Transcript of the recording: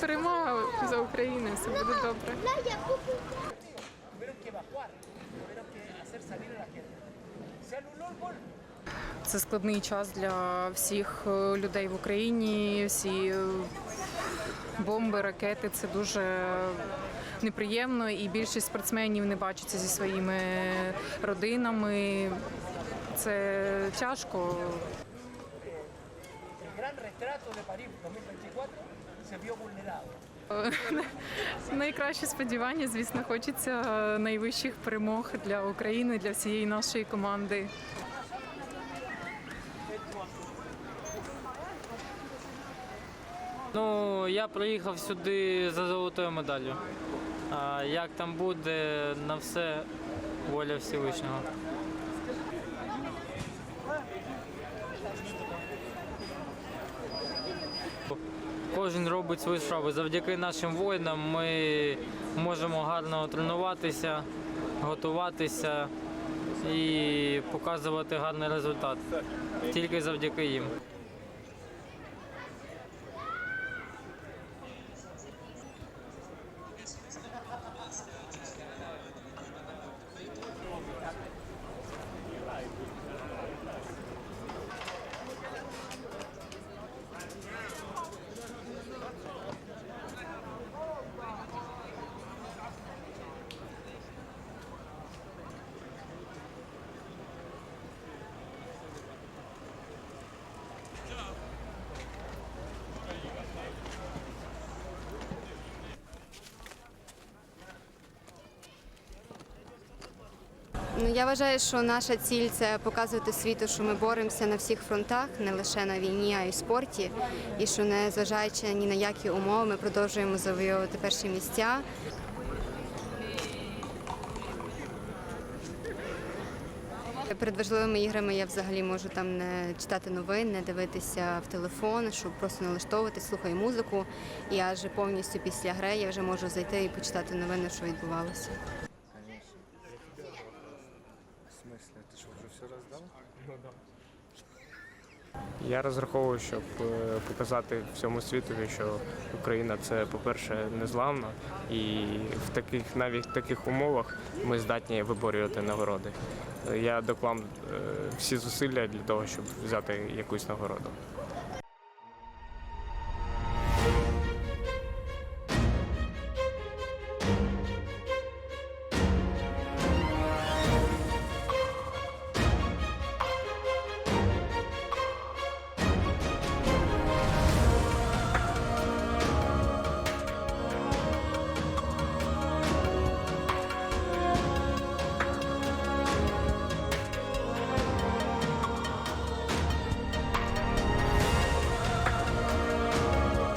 перемога за Україну, все буде добре. Це складний час для всіх е, людей в Україні. Всі е, бомби, ракети це дуже неприємно, і більшість спортсменів не бачаться зі своїми родинами. Це тяжко. Retrato de París 2024 se vio vulnerado. Найкраще сподівання, звісно, хочеться найвищих перемог для України, для всієї нашої команди. Ну, я приїхав сюди за золотою медаллю. А як там буде, на все воля Всевишнього. Кожен робить свою справу. Завдяки нашим воїнам ми можемо гарно тренуватися, готуватися і показувати гарний результат. Тільки завдяки їм. Ну я вважаю, що наша ціль це показувати світу, що ми боремося на всіх фронтах, не лише на війні, а й в спорті. І що не зважаючи ні на які умови, ми продовжуємо завоювати перші місця. Перед важливими іграми я взагалі можу там не читати новин, не дивитися в телефон, щоб просто налаштовувати, слухаю музику. І аж повністю після гри я вже можу зайти і почитати новини, що відбувалося. Я розраховую, щоб е, показати всьому світові, що Україна це, по-перше, незламна, і в таких навіть таких умовах ми здатні виборювати нагороди. Я доклам е, всі зусилля для того, щоб взяти якусь нагороду.